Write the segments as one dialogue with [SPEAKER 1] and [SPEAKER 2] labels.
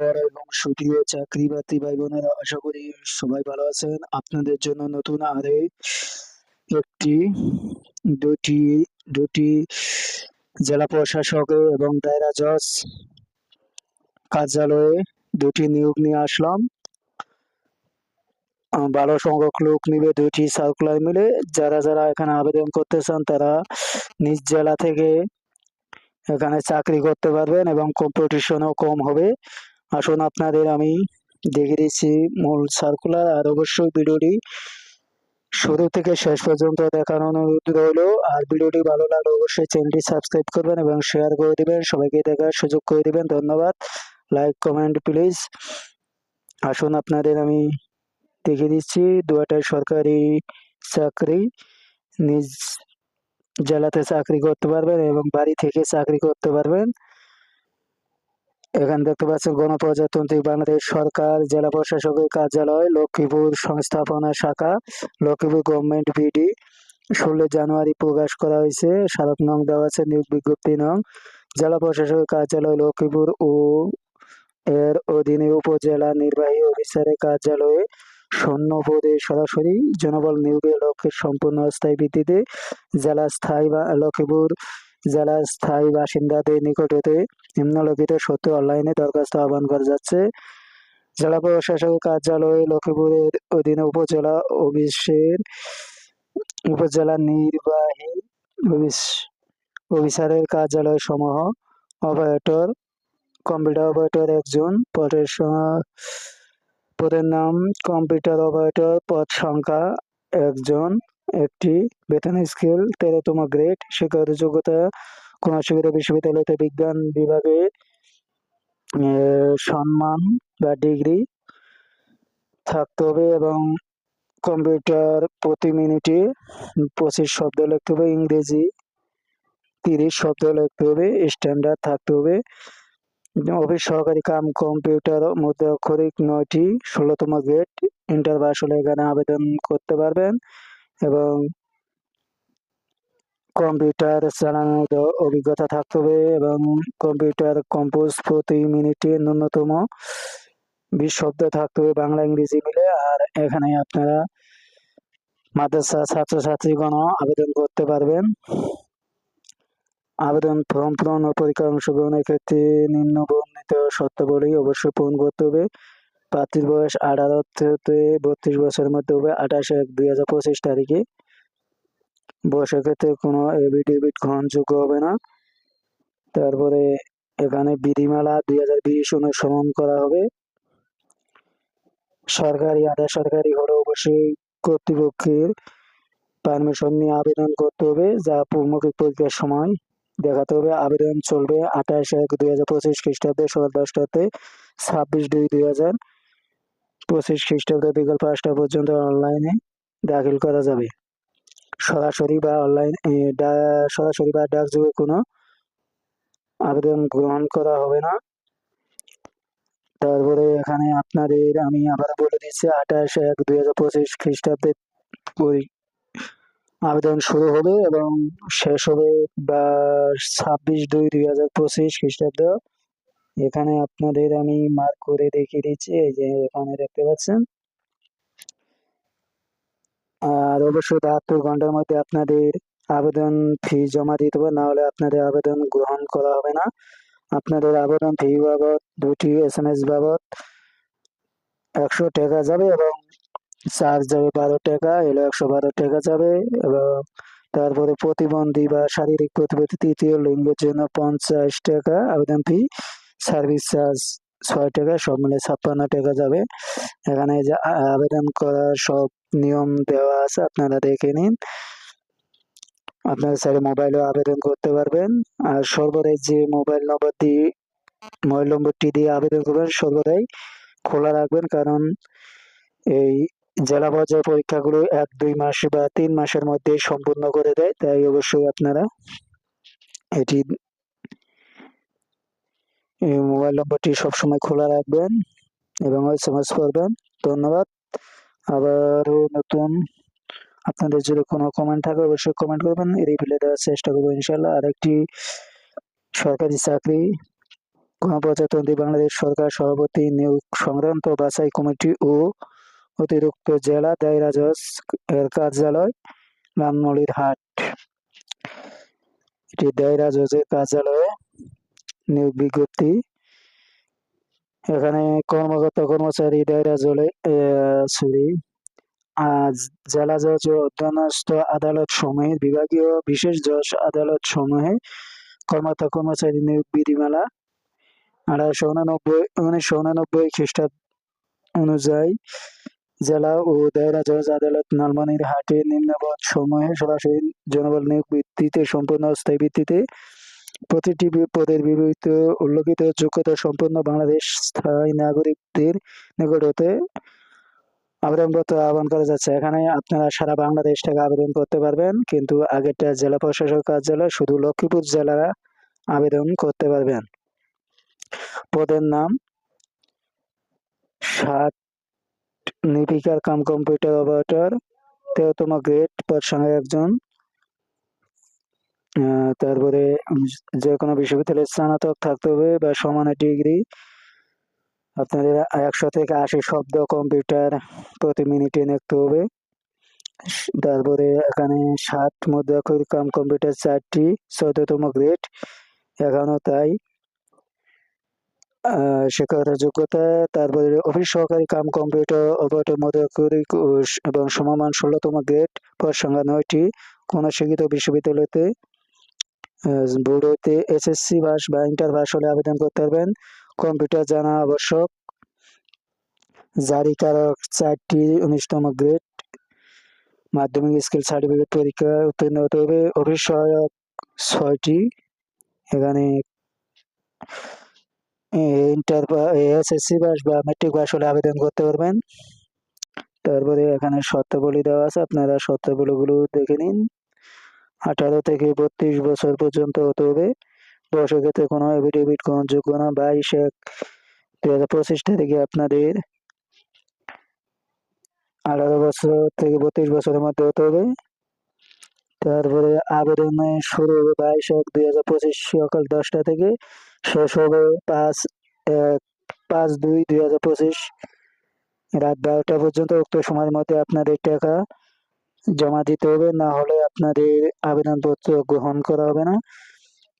[SPEAKER 1] এবং সুপ্রিয় চাকরি বাকরি ভাই বোনেরা আশা করি সবাই ভালো আছেন। আপনাদের জন্য নতুন আরে একটি, দুটি দুটি জেলা প্রশাসক এবং দায়রা জজ কার্যালয়ে দুটি নিয়োগ নিয়ে আসলাম। ভালো সংখ্যক লোক নিবে দুটি সার্কুলার মিলে। যারা যারা এখানে আবেদন করতে চান, তারা নিজ জেলা থেকে এখানে চাকরি করতে পারবেন এবং কম্পিটিশনও কম হবে। আসুন আপনাদের আমি দেখে দিচ্ছি মূল সার্কুলার আর অবশ্যই ভিডিওটি শুরু থেকে শেষ পর্যন্ত দেখার অনুরোধ রইল। আর ভিডিওটি ভালো লাগলে অবশ্যই চ্যানেলটি সাবস্ক্রাইব করবেন এবং শেয়ার করে দেবেন। সবাইকে দেখার সুযোগ করে দেবেন। ধন্যবাদ। লাইক কমেন্ট প্লিজ আসুন আপনাদের আমি দেখে দিচ্ছি দুয়াটাই সরকারি চাকরি, নিজ জেলাতে চাকরি করতে পারবেন এবং বাড়ি থেকে চাকরি করতে পারবেন। এখানে দেখতে পাচ্ছেন গণপ্রজাতন্ত্রী বাংলাদেশ সরকার, জেলা প্রশাসকের কার্যালয়, লক্ষ্মীপুর সংস্থাপনা শাখা, লক্ষ্মীপুর গভর্নমেন্ট বিডি ষোলো জানুয়ারি প্রকাশ করা হয়েছে। স্মারক নং দেওয়া আছে নিয়োগ বিজ্ঞপ্তি নং। জেলা প্রশাসকের কার্যালয় লক্ষ্মীপুর ও এর অধীনে উপজেলা নির্বাহী অফিসারের কার্যালয়ে শূন্য পদে সরাসরি জনবল নিয়োগের লক্ষ্যে সম্পূর্ণ স্থায়ী ভিত্তিতে জেলা স্থায়ী বা লক্ষ্মীপুর জেলা স্থায়ী বাসিন্দাদের নিকট হতে নিম্নলিখিত সত্য অনলাইনে দরখাস্ত আহ্বান করা যাচ্ছে। জেলা প্রশাসকের কার্যালয়ে লক্ষ্মীপুরের অধীনে উপজেলা অফিসের উপজেলা নির্বাহী অফিস- অফিসারের কার্যালয় সমূহ অপারেটর, কম্পিউটার অপারেটর একজন, পদের পদের নাম কম্পিউটার অপারেটর, পদ সংখ্যা একজন একটি বেতন স্কেল, তেরোতম গ্রেড শিক্ষাগত যোগ্যতা কোন অসুবিধা বিশ্ববিদ্যালয়তে বিজ্ঞান বিভাগে সম্মান বা ডিগ্রি থাকতে হবে এবং কম্পিউটার প্রতি মিনিটে পঁচিশ শব্দ লিখতে হবে, ইংরেজি তিরিশ শব্দ লিখতে হবে, স্ট্যান্ডার্ড থাকতে হবে। অফিস সহকারী কাম, কম্পিউটার মধ্যে অক্ষরিক নয়টি, ষোলোতম গ্রেড, ইন্টার পাস হলে এখানে আবেদন করতে পারবেন। এবং কম্পিউটার চালানোর অভিজ্ঞতা থাকতে হবে এবং কম্পিউটার কম্পোজ প্রতি মিনিটে ন্যূনতম বিশ শব্দ থাকতে হবে বাংলা, ইংরেজি মিলে। আর এখানে আপনারা মাদ্রাসা ছাত্রছাত্রীগণ আবেদন করতে পারবেন। আবেদন ফর্ম পূরণ ও পরীক্ষায় অংশগ্রহণের ক্ষেত্রে নিম্ন বর্ণিত শর্তাবলী অবশ্যই পূরণ করতে হবে। প্রার্থীর বয়স আঠারো থেকে বত্রিশ বছরের মধ্যে হবে আঠাশ এক দুই হাজার পঁচিশ তারিখে। বয়সের ক্ষেত্রে কোনো এভিডেভিট গ্রহণযোগ্য হবে না। তারপরে এখানে বিধিমালা দুই হাজার বিশ অনুসরণ করা হবে। সরকারি আধা সরকারি হলে অবশ্যই কর্তৃপক্ষের পারমিশন নিয়ে আবেদন করতে হবে, যা মৌখিক পরীক্ষার সময় দেখাতে হবে। আবেদন চলবে আঠাশ এক দুই হাজার পঁচিশ খ্রিস্টাব্দে সকাল দশটাতে ছাব্বিশ দুই দুই হাজার। পঁচিশ খ্রিস্টাব্দে বিকাল পাঁচটা পর্যন্ত অনলাইনে দাখিল করা যাবে। সরাসরি বা অনলাইন সরাসরি বা ডাকযোগে কোনো আবেদন গ্রহণ করা হবে না। তারপরে এখানে আপনাদের আমি আবার বলে দিচ্ছি, আঠাশ এক দুই হাজার পঁচিশ খ্রিস্টাব্দে আবেদন শুরু হবে এবং শেষ হবে বা ছাব্বিশ দুই দুই হাজার পঁচিশ খ্রিস্টাব্দ এখানে আপনাদের আমি মার্ক করে দেখিয়ে দিচ্ছি, এই যে এখানে দেখতে পাচ্ছেন। আর অবশ্যই বাহাত্তর ঘণ্টার মধ্যে আপনাদের আবেদন ফি জমা দিতে হবে না হলে আপনাদের আবেদন গ্রহণ করা হবে না। আপনাদের আবেদন ফি বাবদ, দুটি এস এম এস বাবদ একশো টাকা যাবে এবং চার্জ যাবে বারো টাকা, এলো একশো বারো টাকা যাবে এবং তারপরে প্রতিবন্ধী বা শারীরিক প্রতিবন্ধী তৃতীয় লিঙ্গের জন্য পঞ্চাশ টাকা আবেদন ফি সার্ভিস চার্জ ছয় টাকা, সব মিলে ছাপ্পান্ন টাকা যাবে। এখানে যে আবেদন করার সব নিয়ম দেওয়া আছে, আপনারা দেখে নিন। আপনারা স্যার মোবাইলে আবেদন করতে পারবেন। আর সর্বদাই যে মোবাইল নম্বর দিয়ে, মোবাইল নম্বরটি দিয়ে আবেদন করবেন, সর্বদাই খোলা রাখবেন। কারণ এই জেলা পর্যায়ে পরীক্ষাগুলো এক, দুই মাস বা তিন মাসের মধ্যে সম্পূর্ণ করে দেয়, তাই অবশ্যই আপনারা এটি এই মোবাইল নম্বরটি সবসময় খোলা রাখবেন এবং এস এম এস করবেন। ধন্যবাদ। আবারও নতুন আপনাদের যদি কোনো কমেন্ট থাকে, অবশ্যই কমেন্ট করবেন। রিপ্লাই দেওয়ার চেষ্টা করব ইনশাল্লাহ আরেকটি সরকারি চাকরি, গণপ্রজাতন্ত্রী বাংলাদেশ সরকার সভাপতি নিয়োগ সংক্রান্ত বাছাই কমিটি ও অতিরিক্ত জেলা দায়রা জজ এর কার্যালয়, রামনলির হাট। এটি দায়রা জজের কার্যালয়ে নিয়োগ বিজ্ঞপ্তি। এখানে কর্মকর্তা, কর্মচারী দায়রা জলে সরি জেলা জজ ও অধীনস্থ আদালত সমূহে বিভাগীয় বিশেষ জজ আদালত সমূহে কর্মকর্তা, কর্মচারী নিয়োগ বিধিমালা আঠারোশো উনানব্বই, উনিশশো উনানব্বই খ্রিস্টাব্দ অনুযায়ী জেলা ও দায়রা জজ আদালত লালমনির হাটে নিম্নপদ সমূহে সরাসরি জনবল নিয়োগ ভিত্তিতে সম্পূর্ণ অস্থায়ী ভিত্তিতে প্রতিটি পদের বিবৃত উল্লেখিত যোগ্যতা সম্পন্ন বাংলাদেশ স্থায়ী নাগরিকদের নিকট হতে আবেদনপত্র আহ্বান করা যাচ্ছে। এখানে আপনারা সারা বাংলাদেশ থেকে আবেদন করতে পারবেন, কিন্তু আগেরটা জেলা প্রশাসক কার্যালয়, শুধু লক্ষ্মীপুর জেলারা আবেদন করতে পারবেন। পদের নাম সাত নিপিকার কাম কম্পিউটার অপারেটর, তেরোতম গ্রেড পদ সংখ্যা একজন তারপরে যে কোনো বিশ্ববিদ্যালয়ের স্নাতক থাকতে হবে বা সমানের ডিগ্রি। আপনাদের একশো থেকে আশি শব্দ কম্পিউটার প্রতি মিনিটে লিখতে হবে। তারপরে এখানে সাত মুদ্রাক্ষর কাম কম্পিউটার চারটি, চোদ্দতম গ্রেড এখানেও তাই। শিক্ষাগত যোগ্যতা তারপরে অফিস সহকারী কাম কম্পিউটার অপারেটর স- এবং সমমান ষোলোতম গ্রেড পর সংখ্যা নয়টি। কোন শিক্ষিত বিশ্ববিদ্যালয়তে বোর্ড হইতে এসএসসি পাস বা ইন্টার পাস হলে আবেদন করতে পারবেন। কম্পিউটার জানা আবশ্যক। জারিকারক চারটি উনিশতম গ্রেড মাধ্যমিক স্কিল সার্টিফিকেট পরীক্ষা উত্তীর্ণ হতে হবে। অফিস সহায়ক ছয়টি। এখানে ইন্টার এসএসসি পাস বা মেট্রিক পাস হলে আবেদন করতে পারবেন। তারপরে এখানে শর্তাবলী দেওয়া আছে। আপনারা শর্তাবলীগুলো দেখে নিন। আঠারো থেকে বত্রিশ বছর পর্যন্ত হতে হবে বয়সের ক্ষেত্রে কোনো এফিডেভিট গ্রহণযোগ্য না। বাইশ এক দুই হাজার পঁচিশ তারিখে আপনাদের আঠারো বছর থেকে বত্রিশ বছরের মধ্যে হতে হবে। তারপরে আবেদনের শুরু হবে বাইশ এক দুই হাজার পঁচিশ সকাল দশটা থেকে। শেষ হবে পাঁচ এক পাঁচ দুই দুই হাজার পঁচিশ। রাত বারোটা পর্যন্ত উক্ত সময়ের মধ্যে আপনাদের টাকা জমা দিতে হবে, না হলে আপনাদের আবেদনপত্র গ্রহণ করা হবে না।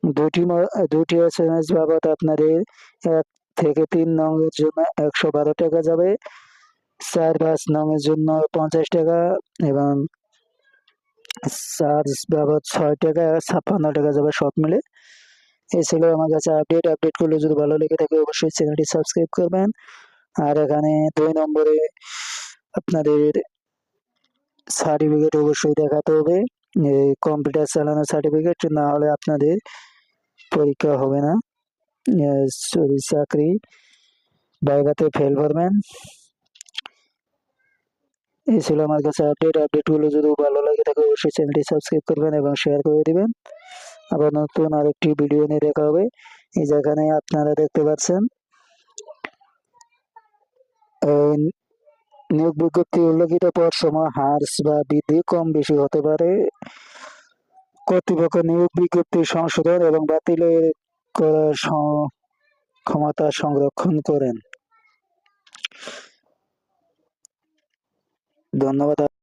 [SPEAKER 1] দুটি দুটি এস এম এস বাবদ আপনাদের এক থেকে তিন নংয়ের জন্য একশো বারো টাকা যাবে। চার পাঁচ নংয়ের জন্য পঞ্চাশ টাকা এবং চার্জ বাবদ ছয় টাকা, ছাপ্পান্ন টাকা যাবে সব মিলে। এই ছিল আমার কাছে আপডেট। আপডেট করলে যদি ভালো লেগে থাকে অবশ্যই চ্যানেলটি সাবস্ক্রাইব করবেন। আর এখানে দুই নম্বরে আপনাদের সার্টিফিকেট অবশ্যই দেখাতে হবে। কম্পিউটার চালানোর সার্টিফিকেট না হলে আপনাদের পরীক্ষা হবে না। সরি, চাকরি বাইগাতে ফেল করবেন। এই ছিল আমার কাছে আপডেট আপডেটগুলো যদি ভালো লাগে থাকে অবশ্যই চ্যানেলটি সাবস্ক্রাইব করবেন এবং শেয়ার করে দেবেন। আবার নতুন আরেকটি ভিডিও নিয়ে দেখা হবে। এই যেখানে আপনারা দেখতে পাচ্ছেন নিয়োগ বিজ্ঞপ্তি উল্লেখিত পর সময় হার বা বৃদ্ধি কম বেশি হতে পারে। কর্তৃপক্ষ নিয়োগ বিজ্ঞপ্তি সংশোধন এবং বাতিলের করার ক্ষমতা সংরক্ষণ করেন। ধন্যবাদ।